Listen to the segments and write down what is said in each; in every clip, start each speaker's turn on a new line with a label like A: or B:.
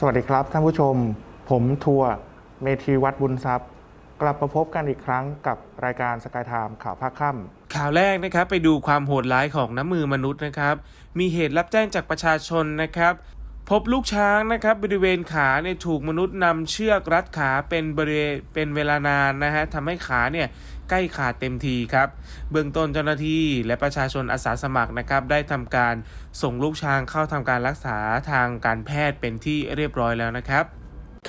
A: สวัสดีครับท่านผู้ชม ผมทัวร์เมธีวัดบุญทรัพย์ กลับมาพบกันอีกครั้งกับรายการสกายไทม์ข่าวภาคค่ำ
B: ข่าวแรกนะครับไปดูความโหดร้ายของน้ำมือมนุษย์นะครับ มีเหตุรับแจ้งจากประชาชนนะครับ พบลูกช้างนะครับบริเวณขาเนี่ยถูกมนุษย์นำเชือกรัดขาเป็นบริเวณเป็นเวลานานนะฮะทำให้ขาเนี่ยใกล้ขาดเต็มทีครับ เบื้องต้นเจ้าหน้าที่และประชาชนอาสาสมัครนะครับ ได้ทำการส่งลูกช้างเข้าทำการรักษาทางการแพทย์เป็นที่เรียบร้อยแล้วนะครับ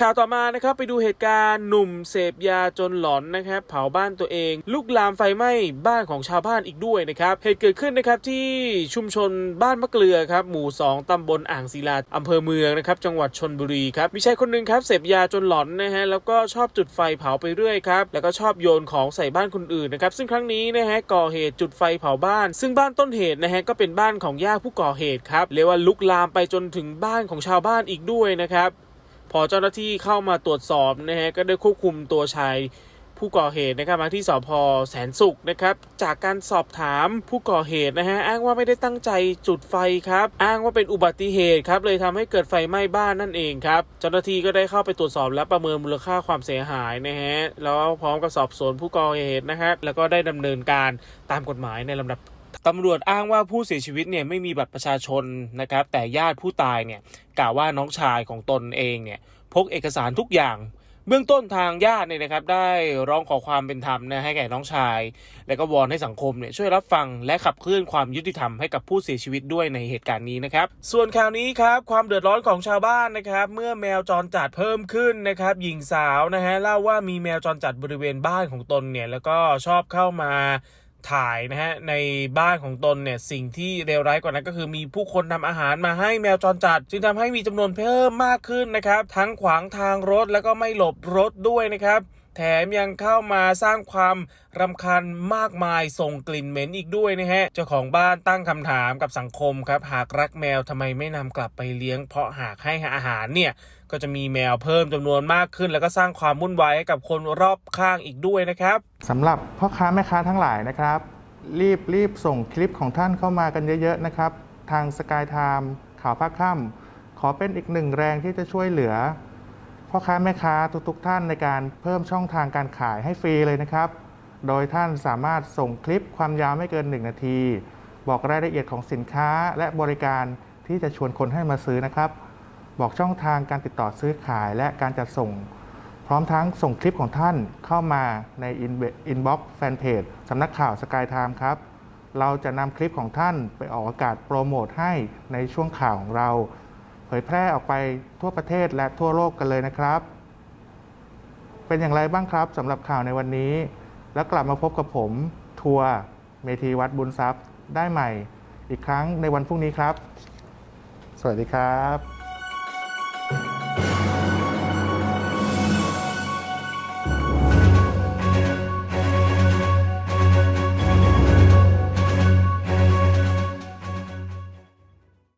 B: ข่าวต่อมานะครับไปดูเหตุการณ์หนุ่มเสพยาจนหลอนนะครับเผาบ้านตัวเอง ลุกลามไฟไหม้บ้านของชาวบ้านอีกด้วยนะครับเหตุเกิดขึ้นนะครับที่ชุมชนบ้านมะเกลือครับหมู่ 2ตำบลอ่างศิลาอำเภอเมืองนะครับจังหวัดชนบุรีครับมีชายคนหนึ่งครับเสพยาจนหลอนนะฮะแล้วก็ชอบจุดไฟเผาไปเรื่อยครับแล้วก็ชอบโยนของใส่บ้านคนอื่นนะครับซึ่งครั้งนี้นะฮะก่อเหตุจุดไฟเผาบ้าน ซึ่งบ้านต้นเหตุนะฮะก็เป็นบ้านของย่าผู้ก่อเหตุครับเรียกว่าลุกลามไปจนถึงบ้านของชาวบ้านอีกด้วยนะครับ พอเจ้าหน้าที่เข้ามาตรวจสอบนะฮะก็ได้ควบคุมตัวชายผู้ก่อเหตุนะครับมาที่สพแสนสุขนะครับ จากการสอบถามผู้ก่อเหตุนะฮะอ้างว่าไม่ได้ตั้งใจจุดไฟครับ อ้างว่าเป็นอุบัติเหตุครับเลยทำให้เกิดไฟไหม้บ้านนั่นเองครับเจ้าหน้าที่ก็ได้เข้าไปตรวจสอบและประเมินมูลค่าความเสียหายนะฮะแล้วพร้อมกับสอบสวนผู้ก่อเหตุนะครับแล้วก็ได้ดำเนินการตามกฎหมายในลำดับ ตำรวจอ้างว่าผู้เสียชีวิตเนี่ยไม่มีบัตรประชาชนนะครับ แต่ญาติผู้ตายเนี่ยกล่าวว่าน้องชายของตนเองเนี่ยพกเอกสารทุกอย่างเบื้องต้นทางญาติเนี่ยนะครับได้ร้องขอความเป็นธรรมนะให้แก่น้องชาย และก็วอนให้สังคมเนี่ยช่วยรับฟังและขับเคลื่อนความยุติธรรมให้กับผู้เสียชีวิตด้วยในเหตุการณ์นี้นะครับ ส่วนข่าวนี้ครับความเดือดร้อนของชาวบ้านนะครับ เมื่อแมวจรจัดเพิ่มขึ้นนะครับ หญิงสาวนะฮะเล่าว่ามีแมวจรจัดบริเวณบ้านของตนเนี่ยแล้วก็ชอบเข้ามา ถ่ายนะฮะในบ้านของตนเนี่ยสิ่งที่เลวร้ายกว่านั้นก็คือมีผู้คนนำอาหารมาให้แมวจรจัด จึงทำให้มีจำนวนเพิ่มมากขึ้นนะครับ ทั้งขวางทางรถแล้วก็ไม่หลบรถด้วยนะครับ แถมยังเข้ามาสร้างความรำคาญมากมายส่งกลิ่นเหม็นอีกด้วยนะฮะ เจ้าของบ้านตั้งคำถามกับสังคมครับ หากรักแมวทำไมไม่นำกลับไปเลี้ยง เพราะหากให้อาหารเนี่ย ก็จะมีแมวเพิ่มจำนวนมากขึ้น แล้วก็สร้างความวุ่นวายให้กับคนรอบข้างอีกด้วยนะครับ
A: สำหรับพ่อค้าแม่ค้าทั้งหลายนะครับ รีบรีบส่งคลิปของท่านเข้ามากันเยอะๆนะครับ ทางสกายไทม์ข่าวภาคค่ำขอเป็นอีกหนึ่งแรงที่จะช่วยเหลือ พ่อค้าแม่ค้าทุกๆท่านในการเพิ่มช่องทางการขายให้ฟรีเลยนะครับ โดยท่านสามารถส่งคลิปความยาวไม่เกิน 1 นาที บอกรายละเอียดของสินค้าและบริการที่จะชวนคนให้มาซื้อนะครับ บอกช่องทางการติดต่อซื้อขายและการจัดส่ง พร้อมทั้งส่งคลิปของท่านเข้ามาในอินบ็อกซ์แฟนเพจสำนักข่าวสกายไทม์ครับ เราจะนำคลิปของท่านไปออกอากาศโปรโมทให้ในช่วงข่าวของเรา เผยแพร่ออกไปทั่วประเทศและทั่วโลกกันเลยนะครับ เป็นอย่างไรบ้างครับสำหรับข่าวในวันนี้ แล้วกลับมาพบกับผมทัวร์เมธีวัดบุญทรัพย์ได้ใหม่ อีกครั้งในวันพรุ่งนี้ครับ สวัสดีครับ